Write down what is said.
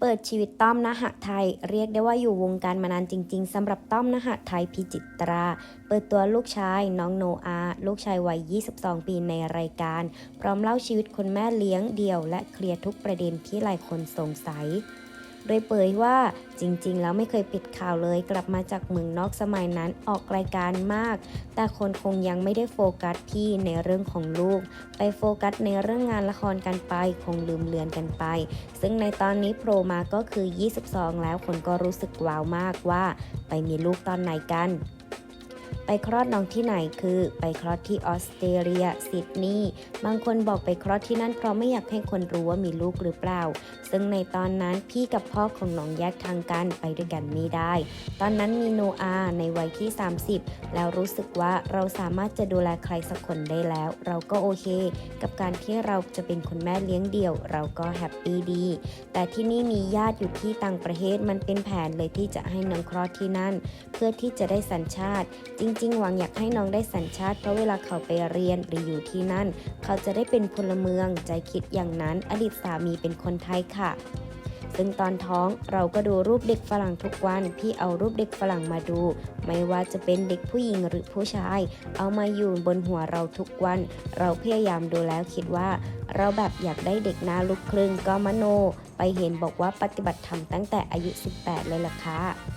เปิดชีวิตต้อมนหะไทย เรียกได้ว่าอยู่วงการมานานจริง ๆสำหรับต้อมนหะไทยพิจิตรา เปิดตัวลูกชายน้องโนอา ลูกชายวัย 22 ปีในรายการ พร้อมเล่าชีวิตคนแม่เลี้ยงเดี่ยว และเคลียร์ทุกประเด็นที่หลายคนสงสัย โดยเผยว่าจริงๆ แล้วไม่เคยปิดข่าวเลย กลับมาจากเมืองนอกสมัยนั้นออกรายการมาก แต่คนคงยังไม่ได้โฟกัสพี่ในเรื่องของลูก ไปโฟกัสในเรื่องงานละครกันไป คงลืมเลือนกันไป ซึ่งในตอนนี้โผล่มาก็คือ 22 แล้วคนก็รู้สึกว้าวมากว่า ไปมีลูกตอนไหนกัน ไปคลอดน้องที่ไหนคือไปคลอดที่ออสเตรเลียซิดนีย์บางคนบอกไปคลอดที่นั่นเพราะไม่อยากให้คนรู้ว่ามีลูกหรือเปล่า ซึ่งในตอนนั้นพี่กับพ่อของน้องแยกทางกันไปด้วยกันไม่ได้ ตอนนั้นมีโนอาในวัยที่ 30 แล้วรู้สึกว่าเราสามารถจะดูแลใครสักคนได้แล้ว เราก็โอเค กับการที่เราจะเป็นคุณแม่เลี้ยงเดี่ยว เราก็แฮปปี้ดี แต่ที่นี่มีญาติอยู่ที่ต่างประเทศมันเป็นแผนเลยที่จะให้น้องคลอดที่นั่น เพื่อที่จะได้สัญชาติจิ้งริง ๆ หวังอยากให้น้องได้สัญชาติเพราะเวลาเขาไปเรียนหรืออยู่ที่นั่น เขาจะได้เป็นพลเมืองใจคิดอย่างนั้นอดีตสามีเป็นคนไทยค่ะซึ่งตอนท้องเราก็ดูรูปเด็กฝรั่งทุกวัน พี่เอารูปเด็กฝรั่งมาดู ไม่ว่าจะเป็นเด็กผู้หญิงหรือผู้ชาย เอามาอยู่บนหัวเราทุกวัน เราพยายามดูแล้วคิดว่า เราแบบอยากได้เด็กหน้าลูกครึ่งก็มโน ไปเห็นบอกว่าปฏิบัติธรรมตั้งแต่อายุ 18 เลยล่ะค่ะ